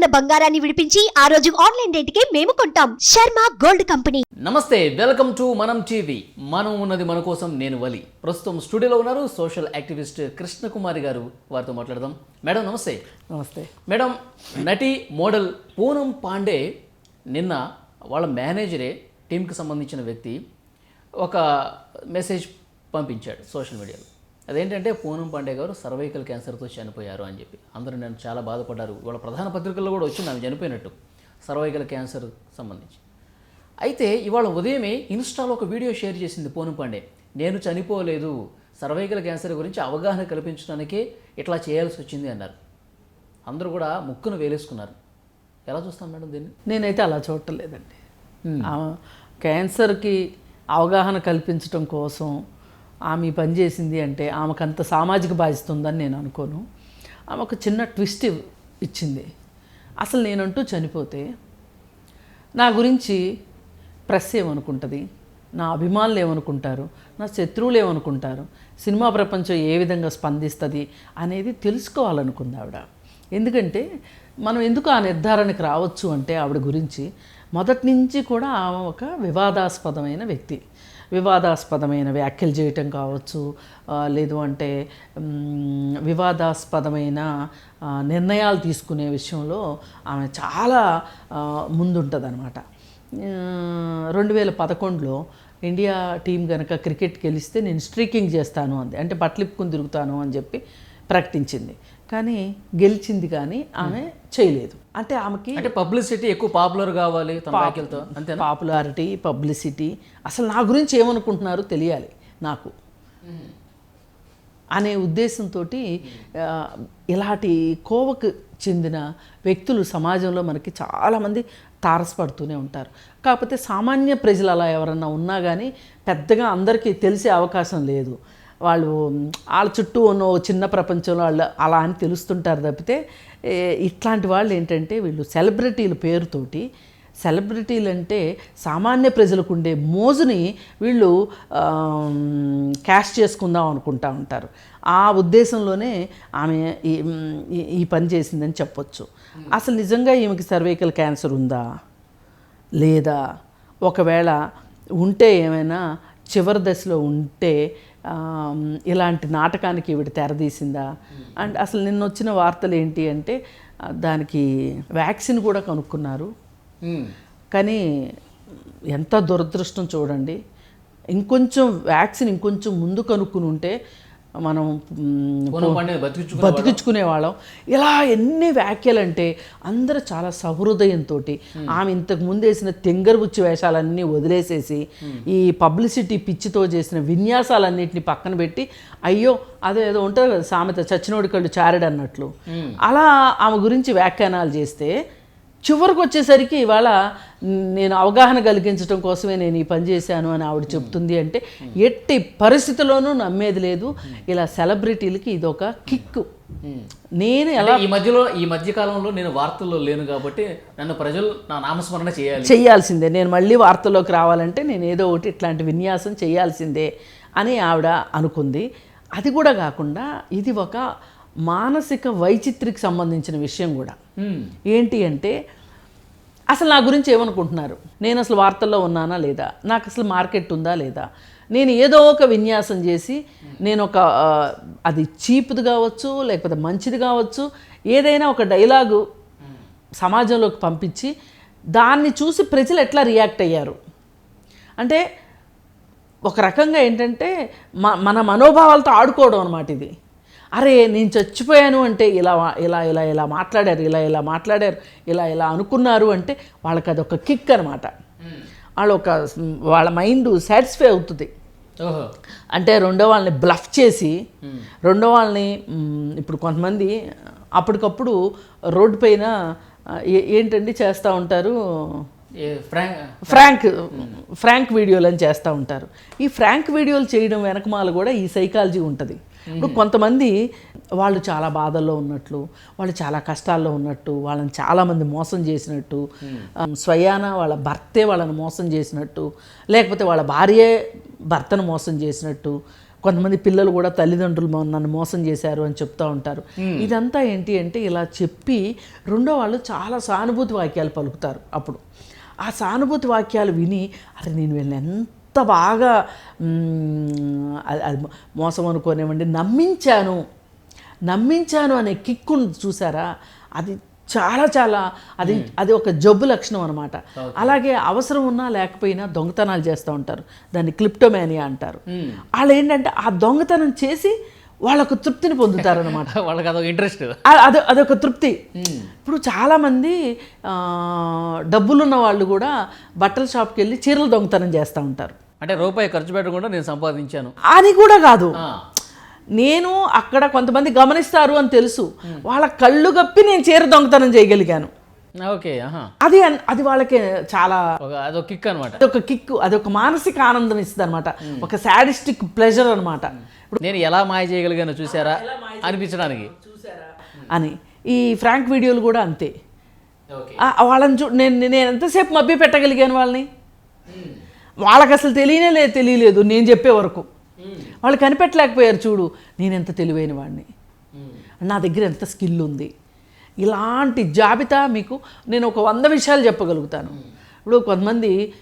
ఉన్న బంగారాన్ని విడిపించి ఆ రోజు ఆన్లైన్ రేటుకే మేము కొంటాం. Sharma gold company. నమస్తే వెల్కమ్ టు మనం టీవీ. మనం ఉన్నది మన కోసం నేను వలి. ప్రస్తుతం స్టూడియోలో ఉన్నారు సోషల్ యాక్టివిస్ట్ కృష్ణకుమారి గారు. వారితో మాట్లాడదాం. మేడం నమస్తే. నమస్తే. మేడం నటి మోడల్ పూనం పాండే నిన్న వాళ్ళ మేనేజరే టీంకి సంబంధించిన వ్యక్తి ఒక మెసేజ్ పంపించాడు సోషల్ మీడియాలో. అదేంటంటే పూనం పాండే గారు సర్వైకల్ క్యాన్సర్తో చనిపోయారు అని చెప్పి. అందరూ నేను చాలా బాధపడ్డారు. వాళ్ళ ప్రధాన పత్రికల్లో కూడా వచ్చింది ఆమె చనిపోయినట్టు. సర్వైకల్ క్యాన్సర్ సంబంధించి. అయితే ఇవాళ ఉదయమే ఇన్స్టాలో ఒక వీడియో షేర్ చేసింది పూనం పాండే. నేను చనిపోలేదు. సర్వైకల్ క్యాన్సర్ గురించి అవగాహన కల్పించడానికే ఇట్లా చేయాల్సి వచ్చింది అన్నారు. అందరూ కూడా ముక్కును వేలేసుకున్నారు. ఎలా చూస్తాం మేడం దీన్ని? నేనైతే అలా చూడలేదండి ఆ క్యాన్సర్కి అవగాహన కల్పించడం కోసం ఆమె పని చేసింది అంటే ఆమెకు అంత సామాజిక బాధ్యత ఉందని నేను అనుకోను. ఆమె ఒక చిన్న ట్విస్ట్ ఇచ్చింది. అసలు నేనంటూ చనిపోతే నా గురించి ప్రెస్ ఏమనుకుంటుంది? నా అభిమానులు ఏమనుకుంటారు? నా శత్రువులు ఏమనుకుంటారు? సినిమా ప్రపంచం ఏ విధంగా స్పందిస్తుంది అనేది తెలుసుకోవాలనుకుంది ఆవిడ. ఎందుకంటే మనం ఎందుకు ఆ నిర్ధారణకు రావచ్చు అంటే ఆవిడ గురించి మొదటి నుంచి కూడా ఆమె ఒక వివాదాస్పదమైన వ్యక్తి. వివాదాస్పదమైన వ్యాఖ్యలు చేయటం కావచ్చు లేదు అంటే వివాదాస్పదమైన నిర్ణయాలు తీసుకునే విషయంలో ఆమె చాలా ముందుంటుంది అనమాట రెండు వేల పదకొండులో ఇండియా టీం కనుక క్రికెట్ గెలిస్తే నేను స్ట్రీకింగ్ చేస్తాను అంది. అంటే బట్టలిప్పుకుని తిరుగుతాను అని చెప్పి ప్రకటించింది. కానీ గెలిచింది కానీ ఆమె చేయలేదు. అంటే ఆమెకి అంటే పబ్లిసిటీ ఎక్కువ పాపులర్ కావాలి వ్యాఖ్యలతో అంతే పాపులారిటీ పబ్లిసిటీ అసలు నా గురించి ఏమనుకుంటున్నారో తెలియాలి నాకు. అనే ఉద్దేశంతో ఇలాంటి కోవకు చెందిన వ్యక్తులు సమాజంలో మనకి చాలామంది తారసపడుతూనే ఉంటారు. కాకపోతే సామాన్య ప్రజలు అలా ఎవరన్నా ఉన్నా కానీ పెద్దగా అందరికీ తెలిసే అవకాశం లేదు. వాళ్ళు వాళ్ళ చుట్టూ ఉన్న చిన్న ప్రపంచంలో వాళ్ళు అలా అని తెలుస్తుంటారు తప్పితే ఇట్లాంటి వాళ్ళు ఏంటంటే వీళ్ళు సెలబ్రిటీల పేరుతోటి సెలబ్రిటీలు అంటే సామాన్య ప్రజలకు ఉండే మోజుని వీళ్ళు క్యాష్ చేసుకుందాం అనుకుంటా ఉంటారు. ఆ ఉద్దేశంలోనే ఆమె ఈ ఈ- పని చేసిందని చెప్పొచ్చు. అసలు నిజంగా ఈమెకి సర్వైకల్ క్యాన్సర్ ఉందా? లేదా? ఒకవేళ ఉంటే ఏమైనా చివరి దశలో ఉంటే ఇలాంటి నాటకానికి ఈవిడ తెరదీసిందా? అండ్ అసలు నిన్న వచ్చిన వార్తలు ఏంటి అంటే దానికి వ్యాక్సిన్ కూడా కనుక్కున్నారు. కానీ ఎంత దురదృష్టం చూడండి. ఇంకొంచెం వ్యాక్సిన్ ఇంకొంచెం ముందు కనుక్కుని ఉంటే మనం బతికించుకునే వాళ్ళం. ఇలా ఎన్ని వ్యాఖ్యలు అంటే అందరూ చాలా సహృదయంతో ఆమె ఇంతకు ముందు వేసిన తెంగరబుచ్చి వేషాలన్నీ వదిలేసేసి ఈ పబ్లిసిటీ పిచ్చితో చేసిన విన్యాసాలన్నింటినీ పక్కన పెట్టి అయ్యో అదే ఏదో ఉంటుంది కదా సామెత చచ్చినోడి కళ్ళు చారడు అన్నట్లు అలా ఆమె గురించి వ్యాఖ్యానాలు చేస్తే చివరికి వచ్చేసరికి ఇవాళ నేను అవగాహన కలిగించడం కోసమే నేను ఈ పని చేశాను అని ఆవిడ చెప్తుంది అంటే ఎట్టి పరిస్థితుల్లోనూ నమ్మేది లేదు. ఇలా సెలబ్రిటీలకి ఇదొక కిక్. నేను ఎలా ఈ మధ్యలో ఈ మధ్య కాలంలో నేను వార్తల్లో లేను కాబట్టి నన్ను ప్రజలు నా నామస్మరణ చేయాలి. చెయ్యాల్సిందే. నేను మళ్ళీ వార్తల్లోకి రావాలంటే నేను ఏదో ఒకటి ఇట్లాంటి విన్యాసం చేయాల్సిందే అని ఆవిడ అనుకుంది. అది కూడా కాకుండా ఇది ఒక మానసిక వైచిత్రికి సంబంధించిన విషయం కూడా. ఏంటి అంటే అసలు నా గురించి ఏమనుకుంటున్నారు? నేను అసలు వార్తల్లో ఉన్నానా లేదా? నాకు అసలు మార్కెట్ ఉందా లేదా? నేను ఏదో ఒక విన్యాసం చేసి నేను ఒక అది చీప్ది కావచ్చు లేకపోతే మంచిది కావచ్చు ఏదైనా ఒక డైలాగు సమాజంలోకి పంపించి దాన్ని చూసి ప్రజలు ఎట్లా రియాక్ట్ అయ్యారు? అంటే ఒక రకంగా ఏంటంటే మన మనోభావాలతో ఆడుకోవడం అనమాట ఇది. అరే నేను చచ్చిపోయాను అంటే ఇలా ఇలా ఇలా ఇలా మాట్లాడారు ఇలా ఇలా మాట్లాడారు ఇలా ఇలా అనుకున్నారు అంటే వాళ్ళకి అదొక కిక్ అనమాట వాళ్ళు ఒక వాళ్ళ మైండ్ సాటిస్ఫై అవుతుంది. అంటే రెండో వాళ్ళని బ్లఫ్ చేసి రెండో వాళ్ళని ఇప్పుడు కొంతమంది అప్పటికప్పుడు రోడ్డు పైన ఏంటండి చేస్తూ ఉంటారు? ఫ్రాంక్ ఫ్రాంక్ ఫ్రాంక్ వీడియోలు అని చేస్తూ ఉంటారు. ఈ ఫ్రాంక్ వీడియోలు చేయడం వెనకమాల కూడా ఈ సైకాలజీ ఉంటుంది. ఇప్పుడు కొంతమంది వాళ్ళు చాలా బాధల్లో ఉన్నట్లు వాళ్ళు చాలా కష్టాల్లో ఉన్నట్టు వాళ్ళని చాలామంది మోసం చేసినట్టు స్వయాన వాళ్ళ భర్తే వాళ్ళని మోసం చేసినట్టు లేకపోతే వాళ్ళ భార్యే భర్తను మోసం చేసినట్టు కొంతమంది పిల్లలు కూడా తల్లిదండ్రులు నన్ను మోసం చేశారు అని చెప్తూ ఉంటారు. ఇదంతా ఏంటి అంటే ఇలా చెప్పి రెండో వాళ్ళు చాలా సానుభూతి వాక్యాలు పలుకుతారు అప్పుడు. ఆ సానుభూతి వాక్యాలు విని అరే నేను వీళ్ళని ఎంత బాగా అది మోసం అనుకోనివ్వండి. నమ్మించాను. నమ్మించాను అనే కిక్కు చూసారా? అది చాలా చాలా అది అది ఒక జబ్బు లక్షణం అనమాట అలాగే అవసరం ఉన్నా లేకపోయినా దొంగతనాలు చేస్తూ ఉంటారు. దాన్ని క్లిప్టోమేనియా అంటారు. వాళ్ళు ఏంటంటే ఆ దొంగతనం చేసి వాళ్ళకు తృప్తిని పొందుతారనమాట వాళ్ళకి అదొక ఇంట్రెస్ట్ అది అదొక తృప్తి. ఇప్పుడు చాలామంది డబ్బులున్న వాళ్ళు కూడా బట్టల షాప్కి వెళ్ళి చీరలు దొంగతనం చేస్తూ ఉంటారు. అంటే రూపాయి ఖర్చు పెట్టకుండా నేను సంపాదించాను. అని కూడా కాదు. నేను అక్కడ కొంతమంది గమనిస్తారు అని తెలుసు. వాళ్ళ కళ్ళు గప్పి నేను చీర దొంగతనం చేయగలిగాను. ఓకే అది అది వాళ్ళకి చాలా ఒక అదొక కిక్ అనమాట అదొక కిక్ అదొక మానసిక ఆనందం ఇస్తుంది అనమాట ఒక సాడిస్టిక్ ప్లెజర్ అనమాట నేను ఎలా మాయ చేయగలిగానో చూసారా? అనిపించడానికి. అని. ఈ ఫ్రాంక్ వీడియోలు కూడా అంతే. వాళ్ళని చూ నేను నేను ఎంతసేపు మభ్య పెట్టగలిగాను వాళ్ళని వాళ్ళకి అసలు తెలియనే లేదు తెలియలేదు. నేను చెప్పే వరకు. వాళ్ళు కనిపెట్టలేకపోయారు చూడు. నేను ఎంత తెలివైన వాడిని నా దగ్గర ఎంత స్కిల్ ఉంది. ఇలాంటి జాబితా మీకు నేను ఒక వంద విషయాలు చెప్పగలుగుతాను. ఇప్పుడు కొంతమంది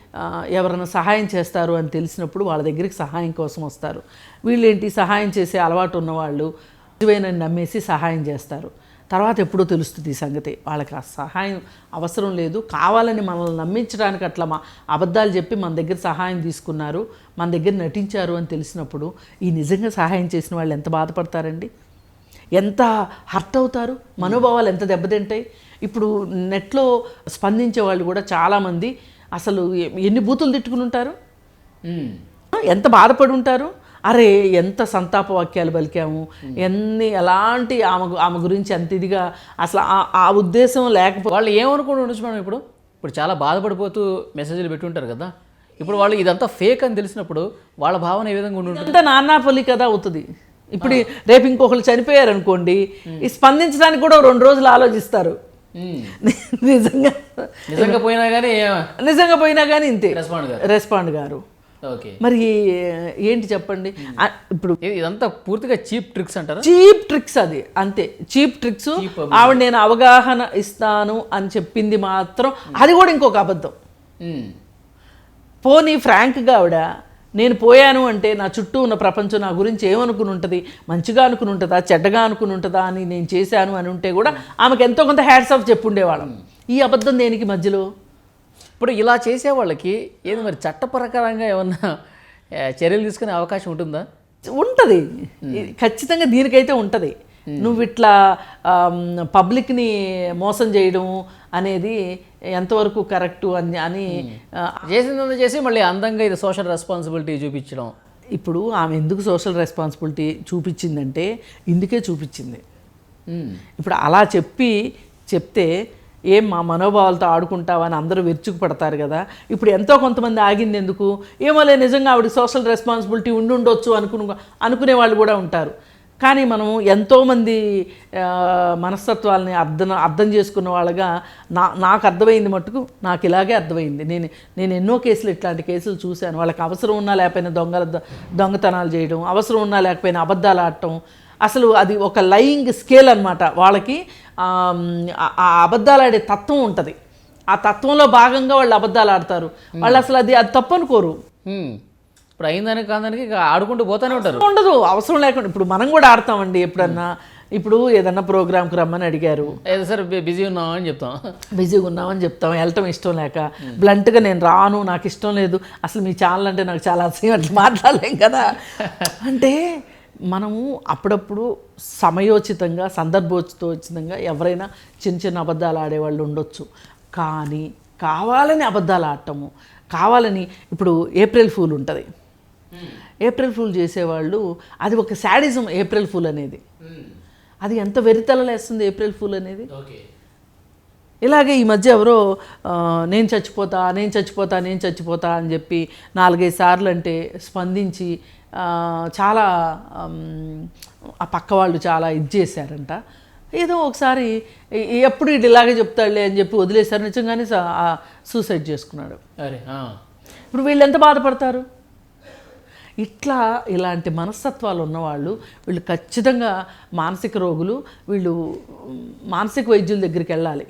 ఎవరైనా సహాయం చేస్తారు అని తెలిసినప్పుడు వాళ్ళ దగ్గరికి సహాయం కోసం వస్తారు. వీళ్ళేంటి? సహాయం చేసే అలవాటు ఉన్నవాళ్ళు నిజమేనని నమ్మేసి సహాయం చేస్తారు. తర్వాత ఎప్పుడో తెలుస్తుంది ఈ సంగతి. వాళ్ళకి ఆ సహాయం అవసరం లేదు. కావాలని మనల్ని నమ్మించడానికి అట్లా మా అబద్ధాలు చెప్పి మన దగ్గర సహాయం తీసుకున్నారు మన దగ్గర నటించారు అని తెలిసినప్పుడు ఈ నిజంగా సహాయం చేసిన వాళ్ళు ఎంత బాధపడతారండి? ఎంత హర్ట్ అవుతారు మనోభావాలు ఎంత దెబ్బతింటాయి? ఇప్పుడు నెట్లో స్పందించే వాళ్ళు కూడా చాలామంది అసలు ఎన్ని బూతులు తిట్టుకుని ఉంటారు. ఎంత బాధపడి ఉంటారు? అరే ఎంత సంతాప వాక్యాలు పలికాము. ఎన్ని ఎలాంటి ఆమె ఆమె గురించి అంత ఇదిగా అసలు ఆ- ఆ ఉద్దేశం లేకపోతే వాళ్ళు ఏమనుకుంటూ ఉండొచ్చు మేడం ఇప్పుడు? ఇప్పుడు చాలా బాధపడిపోతూ మెసేజ్లు పెట్టుంటారు కదా. ఇప్పుడు వాళ్ళు ఇదంతా ఫేక్ అని తెలిసినప్పుడు వాళ్ళ భావన ఏ విధంగా ఉండి ఉంటుంది అంతా నాన్నాపల్లి కదా అవుతుంది. ఇప్పుడు రేపు ఇంకొకరు చనిపోయారు అనుకోండి ఈ స్పందించడానికి కూడా రెండు రోజులు ఆలోచిస్తారు. నిజంగా నిజంగా పోయినా కానీ నిజంగా పోయినా కానీ ఇంతే. రెస్పాండ్ గారు. రెస్పాండ్ గారు. ఓకే మరి ఏంటి చెప్పండి? ఆ, ఇప్పుడు ఇది- ఇదంతా పూర్తిగా చీప్ ట్రిక్స్ అంటారా? చీప్ ట్రిక్స్ అది అంతే. చీప్ ట్రిక్స్ ఆవిడ నేను అవగాహన ఇస్తాను అని చెప్పింది మాత్రం అది కూడా ఇంకొక అబద్ధం. ఉమ్. పోనీ ఫ్రాంక్గా ఆవిడ నేను పోయాను అంటే నా చుట్టూ ఉన్న ప్రపంచం నా గురించి ఏమనుకుని ఉంటుంది? మంచిగా అనుకుని ఉంటుందా? చెడ్డగా అనుకుని ఉంటుందా అని నేను చేశాను అని ఉంటే కూడా ఆమెకు ఎంతో కొంత హ్యాడ్స్ ఆఫ్ చెప్పుండేవాళ్ళం ఈ అబద్ధం దేనికి మధ్యలో? ఇప్పుడు ఇలా చేసే వాళ్ళకి ఏది మరి చట్ట ప్రకారంగా ఏమన్నా చర్యలు తీసుకునే అవకాశం ఉంటుందా? ఉంటుంది. ఖచ్చితంగా దీనికైతే ఉంటుంది. నువ్వు ఇట్లా పబ్లిక్ని మోసం చేయడం అనేది ఎంతవరకు కరెక్టు అని అని ఆ, చేసిందంతా చేసి మళ్ళీ అందంగా ఇది సోషల్ రెస్పాన్సిబిలిటీ చూపించడం. ఇప్పుడు ఆమె ఎందుకు సోషల్ రెస్పాన్సిబిలిటీ చూపించిందంటే ఇందుకే చూపించింది. ఇప్పుడు అలా చెప్పి చెప్తే ఏం మా మనోభావాలతో ఆడుకుంటావా అని అందరూ విరుచుకు పడతారు కదా. ఇప్పుడు ఎంతో కొంతమంది ఆగింది ఎందుకు? ఏమోలే నిజంగా ఆవిడ సోషల్ రెస్పాన్సిబిలిటీ ఉండి ఉండొచ్చు అనుకుని అనుకునే వాళ్ళు కూడా ఉంటారు. కానీ మనం ఎంతోమంది మనస్తత్వాలని అర్థం అర్థం చేసుకున్న వాళ్ళగా నా నాకు అర్థమైంది మట్టుకు నాకు ఇలాగే అర్థమైంది. నేను నేను ఎన్నో కేసులు ఇట్లాంటి కేసులు చూశాను. వాళ్ళకి అవసరం ఉన్నా లేకపోయినా దొంగల దొంగతనాలు చేయడం అవసరం ఉన్నా లేకపోయినా అబద్ధాలు ఆడటం అసలు అది ఒక లయింగ్ స్కేల్ అనమాట వాళ్ళకి ఆ- అబద్ధాలు ఆడే తత్వం ఉంటుంది. ఆ తత్వంలో భాగంగా వాళ్ళు అబద్ధాలు ఆడతారు. వాళ్ళు అసలు అది అది తప్పు అనుకోరు. ఇప్పుడు అయిందానికి కాదానికి ఇక ఆడుకుంటూ పోతానే ఉంటారు. ఉండదు. అవసరం లేకుండా ఇప్పుడు మనం కూడా ఆడతామండి ఎప్పుడన్నా. ఇప్పుడు ఏదన్నా ప్రోగ్రామ్కి రమ్మని అడిగారు. ఏదో సార్ బిజీ ఉన్నాం అని చెప్తాం. బిజీగా ఉన్నామని చెప్తాం. వెళ్ళటం ఇష్టం లేక. బ్లంట్గా నేను రాను నాకు ఇష్టం లేదు. అసలు మీ ఛానల్ అంటే నాకు చాలా అసహ్యం అట్లా మాట్లాడలేం కదా. అంటే మనము అప్పుడప్పుడు సమయోచితంగా సందర్భోచితంగా ఎవరైనా చిన్న చిన్న అబద్ధాలు ఆడేవాళ్ళు ఉండొచ్చు. కానీ కావాలని అబద్ధాలు ఆడటము కావాలని ఇప్పుడు ఏప్రిల్ ఫూల్ ఉంటుంది. ఏప్రిల్ ఫూల్ చేసేవాళ్ళు అది ఒక శాడిజం ఏప్రిల్ ఫూల్ అనేది. అది ఎంత వెరితలలేస్తుంది ఏప్రిల్ ఫూల్ అనేది? ఇలాగే ఈ మధ్య ఎవరో నేను చచ్చిపోతా నేను చచ్చిపోతా నేను చచ్చిపోతా అని చెప్పి నాలుగైదు సార్లు అంటే స్పందించి చాలా ఆ పక్క వాళ్ళు చాలా ఇది చేశారంట. ఏదో ఒకసారి ఎప్పుడు ఇటు ఇలాగే చెప్తాడులే అని చెప్పి వదిలేశారు. నిజంగానే సూసైడ్ చేసుకున్నాడు. అరే. ఇప్పుడు వీళ్ళు ఎంత బాధపడతారు? ఇట్లా ఇలాంటి మనస్తత్వాలు ఉన్నవాళ్ళు వీళ్ళు ఖచ్చితంగా మానసిక రోగులు వీళ్ళు మానసిక వైద్యుల దగ్గరికి వెళ్ళాలి.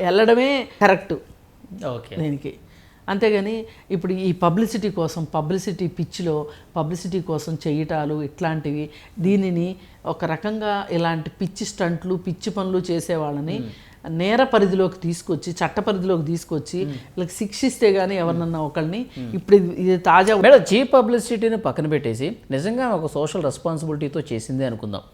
వెళ్ళడమే కరెక్టు ఓకే. దీనికి. అంతేగాని ఇప్పుడు ఈ పబ్లిసిటీ కోసం పబ్లిసిటీ పిచ్చిలో పబ్లిసిటీ కోసం చేయటాలు ఇట్లాంటివి దీనిని ఒక రకంగా ఇలాంటి పిచ్చి స్టంట్లు పిచ్చి పనులు చేసే వాళ్ళని నేర పరిధిలోకి తీసుకొచ్చి చట్ట పరిధిలోకి తీసుకొచ్చి వీళ్ళకి శిక్షిస్తే కానీ ఎవరినన్నా ఒకళ్ళని ఇప్పుడు ఇది- ఇది తాజా మేడం చీప్ పబ్లిసిటీని పక్కన పెట్టేసి నిజంగా ఒక సోషల్ రెస్పాన్సిబిలిటీతో చేసిందే అనుకుందాం.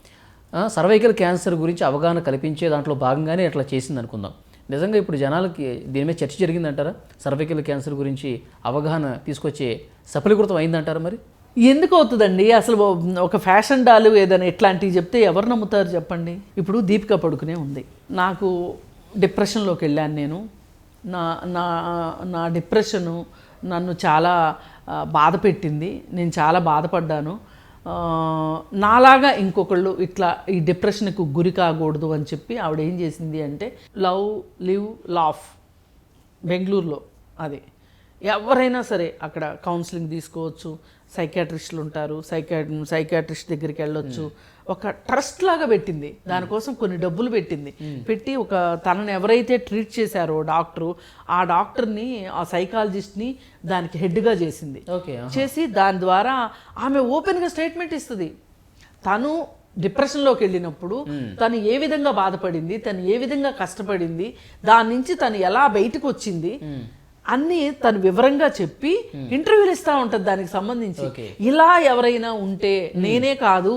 సర్వైకల్ క్యాన్సర్ గురించి అవగాహన కల్పించే దాంట్లో భాగంగానే అట్లా చేసింది అనుకుందాం. నిజంగా ఇప్పుడు జనాలకి దీని మీద చర్చ జరిగిందంటారా? సర్వైకల్ క్యాన్సర్ గురించి అవగాహన తీసుకొచ్చే సఫలీకృతం అయిందంటారా మరి? ఎందుకు అవుతుందండి? అసలు ఒక ఫ్యాషన్ డాలు ఏదైనా ఇట్లాంటివి చెప్తే ఎవరు నమ్ముతారు చెప్పండి? ఇప్పుడు దీపిక పడుకునే ఉంది. నాకు డిప్రెషన్లోకి వెళ్ళాను నేను. నా నా నా డిప్రెషను నన్ను చాలా బాధ పెట్టింది. నేను చాలా బాధపడ్డాను. నాలాగా ఇంకొకళ్ళు ఇట్లా ఈ డిప్రెషన్కు గురి కాకూడదు అని చెప్పి ఆవిడ ఏం చేసింది అంటే లవ్ లివ్ లాఫ్ బెంగళూరులో అది. ఎవరైనా సరే అక్కడ కౌన్సిలింగ్ తీసుకోవచ్చు సైకాట్రిస్టులు ఉంటారు సైకా సైకాట్రిస్ట్ దగ్గరికి వెళ్ళొచ్చు ఒక ట్రస్ట్ లాగా పెట్టింది. దానికోసం కొన్ని డబ్బులు పెట్టింది. పెట్టి ఒక తనని ఎవరైతే ట్రీట్ చేశారో డాక్టరు ఆ డాక్టర్ని ఆ సైకాలజిస్ట్ని దానికి హెడ్గా చేసింది. ఓకే చేసి దాని ద్వారా ఆమె ఓపెన్గా స్టేట్మెంట్ ఇస్తుంది. తను డిప్రెషన్లోకి వెళ్ళినప్పుడు తను ఏ విధంగా బాధపడింది తను ఏ విధంగా కష్టపడింది దాని నుంచి తను ఎలా బయటకు వచ్చింది అన్ని తను వివరంగా చెప్పి ఇంటర్వ్యూలు ఇస్తా ఉంటది దానికి సంబంధించి. ఇలా ఎవరైనా ఉంటే నేనే కాదు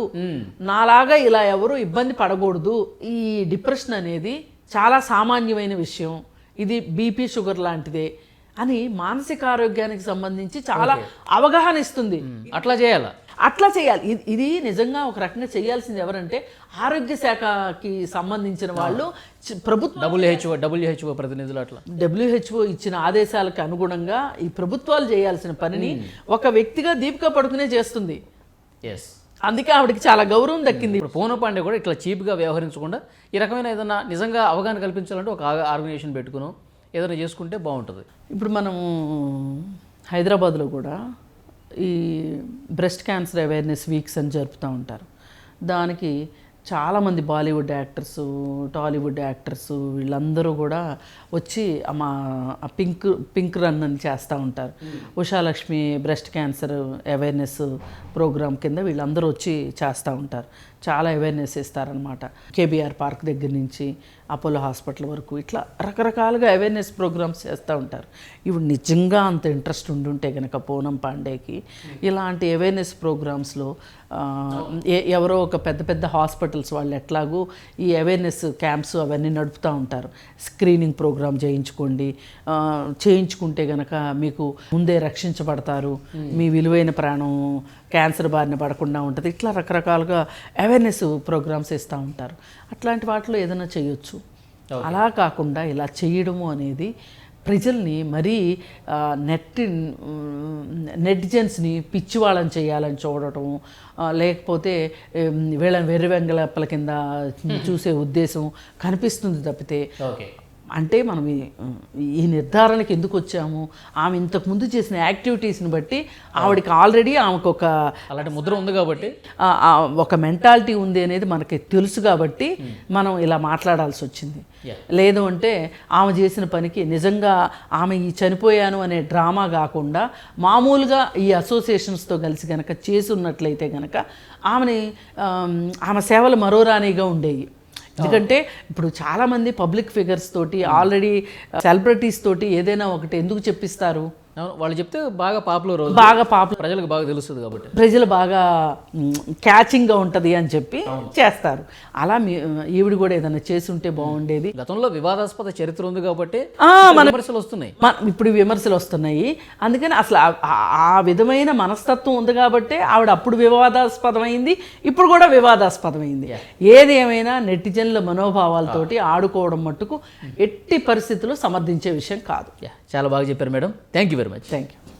నాలాగా ఇలా ఎవరు ఇబ్బంది పడకూడదు. ఈ డిప్రెషన్ అనేది చాలా సామాన్యమైన విషయం. ఇది బీపీ షుగర్ లాంటిదే అని మానసిక ఆరోగ్యానికి సంబంధించి చాలా అవగాహన ఇస్తుంది. అట్లా చేయాలా? అట్లా చేయాలి. ఇది- ఇది నిజంగా ఒక రకంగా చేయాల్సింది ఎవరంటే ఆరోగ్య శాఖకి సంబంధించిన వాళ్ళు. ప్రభుత్వ డబ్ల్యూహెచ్ఓ డబ్ల్యూహెచ్ఓ ప్రతినిధులు అట్లా. డబ్ల్యూహెచ్ఓ ఇచ్చిన ఆదేశాలకు అనుగుణంగా ఈ ప్రభుత్వాలు చేయాల్సిన పనిని ఒక వ్యక్తిగా దీపిక పడుకునే చేస్తుంది. ఎస్ అందుకే ఆవిడకి చాలా గౌరవం దక్కింది. ఇప్పుడు పూన పాండే కూడా ఇట్లా చీప్గా వ్యవహరించకుండా ఈ రకమైన ఏదైనా నిజంగా అవగాహన కల్పించాలంటే ఒక ఆర్గనైజేషన్ పెట్టుకును. ఏదైనా చేసుకుంటే బాగుంటుంది. ఇప్పుడు మనము హైదరాబాద్లో కూడా ఈ బ్రెస్ట్ క్యాన్సర్ అవేర్నెస్ వీక్స్ అని జరుపుతూ ఉంటారు. దానికి చాలామంది బాలీవుడ్ యాక్టర్స్ టాలీవుడ్ యాక్టర్స్ వీళ్ళందరూ కూడా వచ్చి మా పింక్ పింక్ రన్ అని చేస్తూ ఉంటారు. Ushalakshmi breast cancer awareness programme కింద వీళ్ళందరూ వచ్చి చేస్తూ ఉంటారు. చాలా అవేర్నెస్ ఇస్తారనమాట కేబీఆర్ పార్క్ దగ్గర నుంచి అపోలో హాస్పిటల్ వరకు ఇట్లా రకరకాలుగా అవేర్నెస్ ప్రోగ్రామ్స్ చేస్తూ ఉంటారు. ఇవి నిజంగా అంత ఇంట్రెస్ట్ ఉండుంటే కనుక పూనం పాండేకి ఇలాంటి అవేర్నెస్ ప్రోగ్రామ్స్లో ఎవరో ఒక పెద్ద పెద్ద హాస్పిటల్స్ వాళ్ళు ఎట్లాగూ ఈ అవేర్నెస్ క్యాంప్స్ అవన్నీ నడుపుతూ ఉంటారు. స్క్రీనింగ్ ప్రోగ్రామ్ చేయించుకోండి. చేయించుకుంటే కనుక మీకు ముందే రక్షించబడతారు. మీ విలువైన ప్రాణం క్యాన్సర్ బారిన పడకుండా ఉంటుంది. ఇట్లా రకరకాలుగా అవేర్నెస్ ప్రోగ్రామ్స్ ఇస్తూ ఉంటారు. అట్లాంటి వాటిలో ఏదైనా చేయొచ్చు. అలా కాకుండా ఇలా చేయడము అనేది ప్రజల్ని మరీ నెట్ నెటిజన్స్ని పిచ్చి వాళ్ళని చేయాలని చూడటం లేకపోతే వీళ్ళని వెర్రి వెంగళప్పల కింద చూసే ఉద్దేశం కనిపిస్తుంది తప్పితే అంటే మనం ఈ- నిర్ధారణకి ఎందుకు వచ్చాము? ఆమె ఇంతకుముందు చేసిన యాక్టివిటీస్ని బట్టి ఆవిడకి ఆల్రెడీ ఆమెకు ఒక అలాంటి ముద్ర ఉంది కాబట్టి. ఒక మెంటాలిటీ ఉంది అనేది మనకి తెలుసు కాబట్టి మనం ఇలా మాట్లాడాల్సి వచ్చింది. లేదు అంటే ఆమె చేసిన పనికి నిజంగా ఆమె ఈ చనిపోయాను అనే డ్రామా కాకుండా మామూలుగా ఈ అసోసియేషన్స్తో కలిసి గనక చేసి ఉన్నట్లయితే గనక ఆమెని ఆమ్, ఆమె సేవలు మరోరానిగా ఉండేవి. ఎందుకంటే ఇప్పుడు చాలామంది పబ్లిక్ ఫిగర్స్ తోటి ఆల్రెడీ సెలబ్రిటీస్ తోటి ఏదైనా ఒకటి ఎందుకు చెప్పిస్తారు? వాళ్ళు చెప్తే బాగా పాపులర్ బాగా పాప ప్రజలకు బాగా తెలుస్తుంది కాబట్టి. ప్రజలు బాగా క్యాచింగ్గా ఉంటుంది అని చెప్పి చేస్తారు. అలా మీ ఈవిడ కూడా ఏదైనా చేసి ఉంటే బాగుండేది. గతంలో వివాదాస్పద చరిత్ర ఉంది కాబట్టి మన విమర్శలు వస్తున్నాయి. ఇప్పుడు విమర్శలు వస్తున్నాయి. అందుకని అసలు ఆ- విధమైన మనస్తత్వం ఉంది కాబట్టి ఆవిడ అప్పుడు వివాదాస్పదమైంది ఇప్పుడు కూడా వివాదాస్పదమైంది. ఏది ఏమైనా నెటిజన్ల మనోభావాలతోటి ఆడుకోవడం మట్టుకు ఎట్టి పరిస్థితుల్లో సమర్థించే విషయం కాదు. చాలా బాగా చెప్పారు madam. Thank you very much thank you